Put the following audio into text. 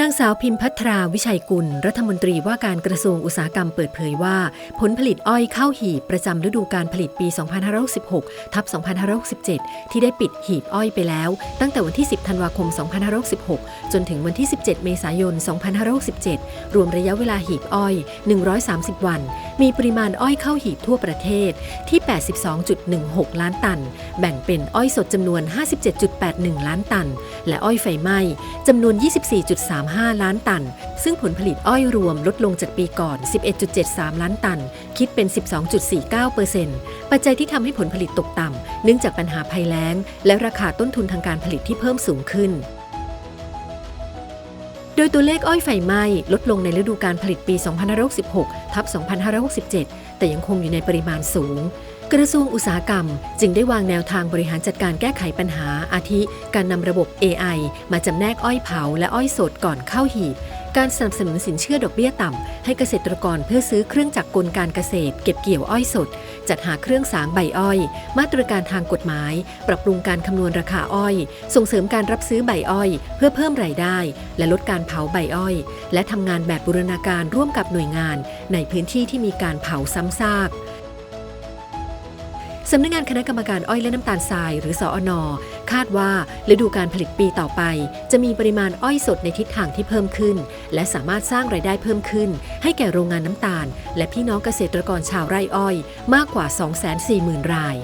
นางสาวพิมพัทราวิชัยกุล รัฐมนตรีว่าการกระทรวงอุตสาหกรรมเปิดเผยว่า ผลผลิตอ้อยเข้าหีบประจำฤดูการผลิตปี 2516ทับ2567 ที่ได้ปิดหีบอ้อยไปแล้ว ตั้งแต่วันที่ 10 ธันวาคม 2516จนถึงวันที่ 17 เมษายน 2567 รวมระยะเวลาหีบอ้อย 130 วัน มีปริมาณอ้อยเข้าหีบทั่วประเทศที่ 82.16 ล้านตัน แบ่งเป็นอ้อยสดจำนวน 57.81 ล้านตัน และอ้อยไฟไหม้จำนวน 24.35 ล้านตัน ซึ่งผลผลิตอ้อยรวมลดลงจากปีก่อน 11.73 ล้านตัน คิดเป็น 12.49%ปัจจัยที่ทำให้ผลผลิตตกต่ำเนื่องจากปัญหาภัยแล้ง และราคาต้นทุนทางการผลิตที่เพิ่มสูงขึ้น โดยตัวเลขอ้อยไฟไหม้ลดลงในฤดูการผลิตปี 2566 ทับ 2567แต่ยังคงอยู่ในปริมาณสูง กระทรวงอุตสาหกรรม จึงได้วางแนวทางบริหารจัดการแก้ไขปัญหาอาทิ การนำระบบ AI มาจำแนกอ้อยเผาและอ้อยสดก่อนเข้าหีบการสนับสนุนสินเชื่อดอกเบี้ยต่ำ ให้เกษตรกรเพื่อซื้อเครื่องจักรกลการเกษตร เก็บเกี่ยวอ้อยสด จัดหาเครื่องสางใบอ้อย มาตรการทางกฎหมาย ปรับปรุงการคำนวณราคาอ้อย ส่งเสริมการรับซื้อใบอ้อย เพื่อเพิ่มรายได้ และลดการเผาใบอ้อย และทำงานแบบบูรณาการร่วมกับหน่วยงาน ในพื้นที่ที่มีการเผาซ้ำซากสำนักงานคณะกรรมการอ้อยและน้ำตาลทรายหรือสออคาดว่าฤดูการผลิตปีต่อไป จะมีปริมาณอ้อยสดในทิศทางที่เพิ่มขึ้น และสามารถสร้างรายได้เพิ่มขึ้น ให้แก่โรงงานน้ำตาล และพี่น้องเกษตรกรชาวไร่อ้อย มากกว่า 240,000 ราย